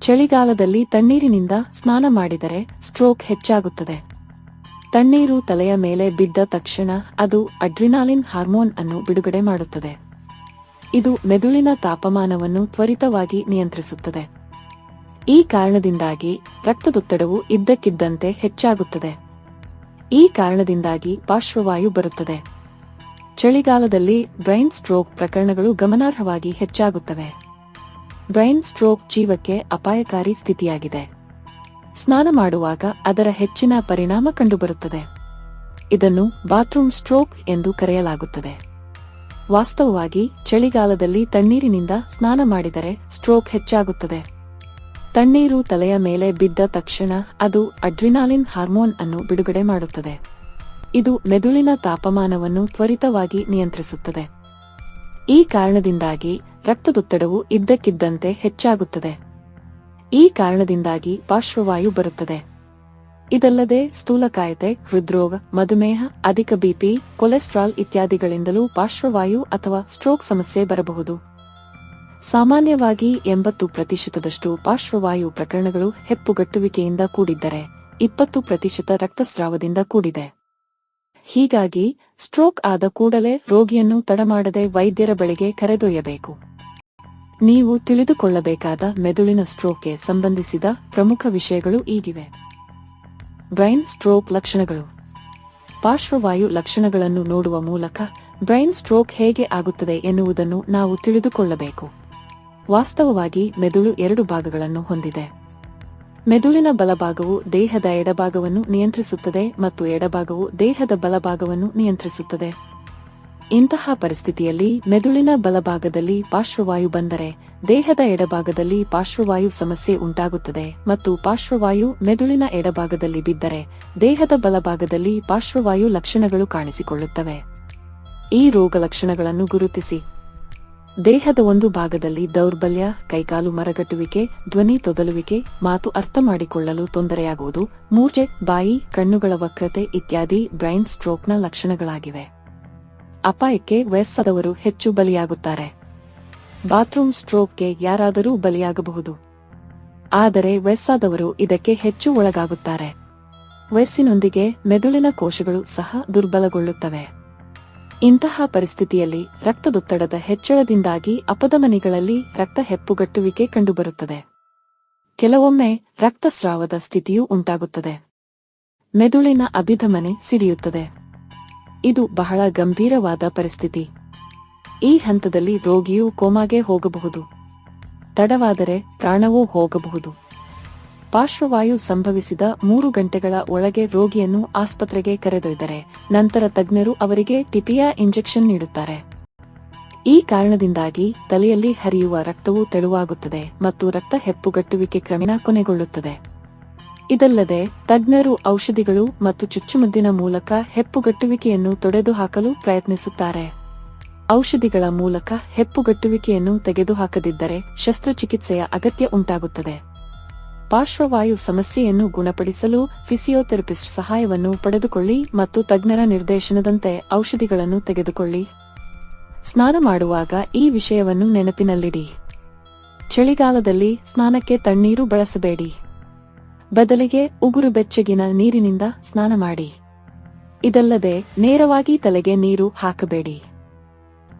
ಚಳಿಗಾಲದಲ್ಲಿ ತಣ್ಣೀರಿನಿಂದ ಸ್ನಾನ ಮಾಡಿದರೆ ಸ್ಟ್ರೋಕ್ ಹೆಚ್ಚಾಗುತ್ತದೆ. ತಣ್ಣೀರು ತಲೆಯ ಮೇಲೆ ಬಿದ್ದ ತಕ್ಷಣ ಅದು ಅಡ್ರಿನಾಲಿನ್ ಹಾರ್ಮೋನ್ ಅನ್ನು ಬಿಡುಗಡೆ ಮಾಡುತ್ತದೆ. ಇದು ಮೆದುಳಿನ ತಾಪಮಾನವನ್ನು ತ್ವರಿತವಾಗಿ ನಿಯಂತ್ರಿಸುತ್ತದೆ. ಈ ಕಾರಣದಿಂದಾಗಿ ರಕ್ತದೊತ್ತಡವು ಇದ್ದಕ್ಕಿದ್ದಂತೆ ಹೆಚ್ಚಾಗುತ್ತದೆ. ಈ ಕಾರಣದಿಂದಾಗಿ ಪಾರ್ಶ್ವವಾಯು ಬರುತ್ತದೆ. ಚಳಿಗಾಲದಲ್ಲಿ ಬ್ರೈನ್ ಸ್ಟ್ರೋಕ್ ಪ್ರಕರಣಗಳು ಗಮನಾರ್ಹವಾಗಿ ಹೆಚ್ಚಾಗುತ್ತವೆ. ಬ್ರೈನ್ ಸ್ಟ್ರೋಕ್ ಜೀವಕ್ಕೆ ಅಪಾಯಕಾರಿ ಸ್ಥಿತಿಯಾಗಿದೆ. ಸ್ನಾನ ಮಾಡುವಾಗ ಅದರ ಹೆಚ್ಚಿನ ಪರಿಣಾಮ ಕಂಡುಬರುತ್ತದೆ. ಇದನ್ನು ಬಾತ್ರೂಮ್ ಸ್ಟ್ರೋಕ್ ಎಂದು ಕರೆಯಲಾಗುತ್ತದೆ. ವಾಸ್ತವವಾಗಿ ಚಳಿಗಾಲದಲ್ಲಿ ತಣ್ಣೀರಿನಿಂದ ಸ್ನಾನ ಮಾಡಿದರೆ ಸ್ಟ್ರೋಕ್ ಹೆಚ್ಚಾಗುತ್ತದೆ. ತಣ್ಣೀರು ತಲೆಯ ಮೇಲೆ ಬಿದ್ದ ತಕ್ಷಣ ಅದು ಅಡ್ರಿನಾಲಿನ್ ಹಾರ್ಮೋನ್ ಅನ್ನು ಬಿಡುಗಡೆ ಮಾಡುತ್ತದೆ. ಇದು ಮೆದುಳಿನ ತಾಪಮಾನವನ್ನು ತ್ವರಿತವಾಗಿ ನಿಯಂತ್ರಿಸುತ್ತದೆ. ಈ ಕಾರಣದಿಂದಾಗಿ ರಕ್ತದೊತ್ತಡವು ಇದ್ದಕ್ಕಿದ್ದಂತೆ ಹೆಚ್ಚಾಗುತ್ತದೆ. ಈ ಕಾರಣದಿಂದಾಗಿ ಪಾರ್ಶ್ವವಾಯು ಬರುತ್ತದೆ. ಇದಲ್ಲದೆ ಸ್ಥೂಲಕಾಯತೆ, ಹೃದ್ರೋಗ, ಮಧುಮೇಹ, ಅಧಿಕ ಬಿಪಿ ಕೊಲೆಸ್ಟ್ರಾಲ್ ಇತ್ಯಾದಿಗಳಿಂದಲೂ ಪಾರ್ಶ್ವವಾಯು ಅಥವಾ ಸ್ಟ್ರೋಕ್ ಸಮಸ್ಯೆ ಬರಬಹುದು. ಸಾಮಾನ್ಯವಾಗಿ ಎಂಬತ್ತು ಪ್ರತಿಶತದಷ್ಟು ಪಾರ್ಶ್ವವಾಯು ಪ್ರಕರಣಗಳು ಹೆಪ್ಪುಗಟ್ಟುವಿಕೆಯಿಂದ ಕೂಡಿದ್ದರೆ, ಇಪ್ಪತ್ತು ಪ್ರತಿಶತ ರಕ್ತಸ್ರಾವದಿಂದ ಕೂಡಿದೆ. ಹೀಗಾಗಿ ಸ್ಟ್ರೋಕ್ ಆದ ಕೂಡಲೇ ರೋಗಿಯನ್ನು ತಡಮಾಡದೆ ವೈದ್ಯರ ಬಳಿಗೆ ಕರೆದೊಯ್ಯಬೇಕು. ನೀವು ತಿಳಿದುಕೊಳ್ಳಬೇಕಾದ ಮೆದುಳಿನ ಸ್ಟ್ರೋಕ್ಗೆ ಸಂಬಂಧಿಸಿದ ಪ್ರಮುಖ ವಿಷಯಗಳು ಈಗಿವೆ. ಬ್ರೈನ್ ಸ್ಟ್ರೋಕ್ ಲಕ್ಷಣಗಳು. ಪಾರ್ಶ್ವವಾಯು ಲಕ್ಷಣಗಳನ್ನು ನೋಡುವ ಮೂಲಕ ಬ್ರೈನ್ ಸ್ಟ್ರೋಕ್ ಹೇಗೆ ಆಗುತ್ತದೆ ಎನ್ನುವುದನ್ನು ನಾವು ತಿಳಿದುಕೊಳ್ಳಬೇಕು. ವಾಸ್ತವವಾಗಿ ಮೆದುಳು ಎರಡು ಭಾಗಗಳನ್ನು ಹೊಂದಿದೆ. ಮೆದುಳಿನ ಬಲಭಾಗವು ದೇಹದ ಎಡಭಾಗವನ್ನು ನಿಯಂತ್ರಿಸುತ್ತದೆ ಮತ್ತು ಎಡಭಾಗವು ದೇಹದ ಬಲಭಾಗವನ್ನು ನಿಯಂತ್ರಿಸುತ್ತದೆ. ಇಂತಹ ಪರಿಸ್ಥಿತಿಯಲ್ಲಿ ಮೆದುಳಿನ ಬಲಭಾಗದಲ್ಲಿ ಪಾರ್ಶ್ವವಾಯು ಬಂದರೆ ದೇಹದ ಎಡಭಾಗದಲ್ಲಿ ಪಾರ್ಶ್ವವಾಯು ಸಮಸ್ಯೆ ಉಂಟಾಗುತ್ತದೆ ಮತ್ತು ಪಾರ್ಶ್ವವಾಯು ಮೆದುಳಿನ ಎಡಭಾಗದಲ್ಲಿ ಬಿದ್ದರೆ ದೇಹದ ಬಲಭಾಗದಲ್ಲಿ ಪಾರ್ಶ್ವವಾಯು ಲಕ್ಷಣಗಳು ಕಾಣಿಸಿಕೊಳ್ಳುತ್ತವೆ. ಈ ರೋಗ ಲಕ್ಷಣಗಳನ್ನು ಗುರುತಿಸಿ. ದೇಹದ ಒಂದು ಭಾಗದಲ್ಲಿ ದೌರ್ಬಲ್ಯ, ಕೈಕಾಲು ಮರಗಟ್ಟುವಿಕೆ, ಧ್ವನಿ ತೊದಲುವಿಕೆ, ಮಾತು ಅರ್ಥ ಮಾಡಿಕೊಳ್ಳಲು ತೊಂದರೆಯಾಗುವುದು, ಮೂರ್ಛೆ, ಬಾಯಿ, ಕಣ್ಣುಗಳ ವಕ್ರತೆ ಇತ್ಯಾದಿ ಬ್ರೈನ್ ಸ್ಟ್ರೋಕ್ನ ಲಕ್ಷಣಗಳಾಗಿವೆ. ಅಪಾಯಕ್ಕೆ ವಯಸ್ಸಾದವರು ಹೆಚ್ಚು ಬಲಿಯಾಗುತ್ತಾರೆ. ಬಾತ್ರೂಮ್ ಸ್ಟ್ರೋಕ್ಗೆ ಯಾರಾದರೂ ಬಲಿಯಾಗಬಹುದು. ಆದರೆ ವಯಸ್ಸಾದವರು ಇದಕ್ಕೆ ಹೆಚ್ಚು ಒಳಗಾಗುತ್ತಾರೆ. ವಯಸ್ಸಿನೊಂದಿಗೆ ಮೆದುಳಿನ ಕೋಶಗಳು ಸಹ ದುರ್ಬಲಗೊಳ್ಳುತ್ತವೆ. ಇಂತಹ ಪರಿಸ್ಥಿತಿಯಲ್ಲಿ ರಕ್ತದೊತ್ತಡದ ಹೆಚ್ಚಳದಿಂದಾಗಿ ಅಪಧಮನಿಗಳಲ್ಲಿ ರಕ್ತ ಹೆಪ್ಪುಗಟ್ಟುವಿಕೆ ಕಂಡುಬರುತ್ತದೆ. ಕೆಲವೊಮ್ಮೆ ರಕ್ತಸ್ರಾವದ ಸ್ಥಿತಿಯೂ ಉಂಟಾಗುತ್ತದೆ. ಮೆದುಳಿನ ಅಭಿಧಮನೆ ಸಿಡಿಯುತ್ತದೆ. ಇದು ಬಹಳ ಗಂಭೀರವಾದ ಪರಿಸ್ಥಿತಿ. ಈ ಹಂತದಲ್ಲಿ ರೋಗಿಯು ಕೋಮಾಗೆ ಹೋಗಬಹುದು. ತಡವಾದರೆ ಪ್ರಾಣವೂ ಹೋಗಬಹುದು. ಪಾರ್ಶ್ವವಾಯು ಸಂಭವಿಸಿದ ಮೂರು ಗಂಟೆಗಳ ಒಳಗೆ ರೋಗಿಯನ್ನು ಆಸ್ಪತ್ರೆಗೆ ಕರೆದೊಯ್ದರೆ, ನಂತರ ತಜ್ಞರು ಅವರಿಗೆ ಟಿಪಿಯಾ ಇಂಜೆಕ್ಷನ್ ನೀಡುತ್ತಾರೆ. ಈ ಕಾರಣದಿಂದಾಗಿ ತಲೆಯಲ್ಲಿ ಹರಿಯುವ ರಕ್ತವು ತೆಳುವಾಗುತ್ತದೆ ಮತ್ತು ರಕ್ತ ಹೆಪ್ಪುಗಟ್ಟುವಿಕೆ ಕ್ರಮೇಣ ಕೊನೆಗೊಳ್ಳುತ್ತದೆ. ಇದಲ್ಲದೆ, ತಜ್ಞರು ಔಷಧಿಗಳು ಮತ್ತು ಚುಚ್ಚುಮದ್ದಿನ ಮೂಲಕ ಹೆಪ್ಪುಗಟ್ಟುವಿಕೆಯನ್ನು ತೊಡೆದುಹಾಕಲು ಪ್ರಯತ್ನಿಸುತ್ತಾರೆ. ಔಷಧಿಗಳ ಮೂಲಕ ಹೆಪ್ಪುಗಟ್ಟುವಿಕೆಯನ್ನು ತೆಗೆದುಹಾಕದಿದ್ದರೆ ಶಸ್ತ್ರಚಿಕಿತ್ಸೆಯ ಅಗತ್ಯ ಉಂಟಾಗುತ್ತದೆ. ಪಾರ್ಶ್ವವಾಯು ಸಮಸ್ಯೆಯನ್ನು ಗುಣಪಡಿಸಲು ಫಿಸಿಯೋಥೆರಪಿಸ್ಟ್ ಸಹಾಯವನ್ನು ಪಡೆದುಕೊಳ್ಳಿ ಮತ್ತು ತಜ್ಞರ ನಿರ್ದೇಶನದಂತೆ ಔಷಧಿಗಳನ್ನು ತೆಗೆದುಕೊಳ್ಳಿ. ಸ್ನಾನ ಮಾಡುವಾಗ ಈ ವಿಷಯವನ್ನು ನೆನಪಿನಲ್ಲಿಡಿ. ಚಳಿಗಾಲದಲ್ಲಿ ಸ್ನಾನಕ್ಕೆ ತಣ್ಣೀರು ಬಳಸಬೇಡಿ. ಬದಲಿಗೆ ಉಗುರು ಬೆಚ್ಚಗಿನ ನೀರಿನಿಂದ ಸ್ನಾನ ಮಾಡಿ. ಇದಲ್ಲದೆ ನೇರವಾಗಿ ತಲೆಗೆ ನೀರು ಹಾಕಬೇಡಿ.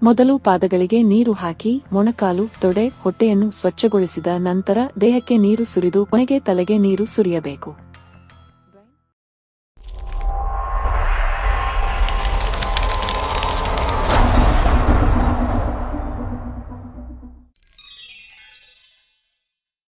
ಮೊದಲು ಪಾದಗಳಿಗೆ ನೀರು ಹಾಕಿ, ಮೊಣಕಾಲು, ತೊಡೆ, ಹೊಟ್ಟೆಯನ್ನು ಸ್ವಚ್ಛಗೊಳಿಸಿದ ನಂತರ ದೇಹಕ್ಕೆ ನೀರು ಸುರಿದು ಕೊನೆಗೆ ತಲೆಗೆ ನೀರು ಸುರಿಯಬೇಕು.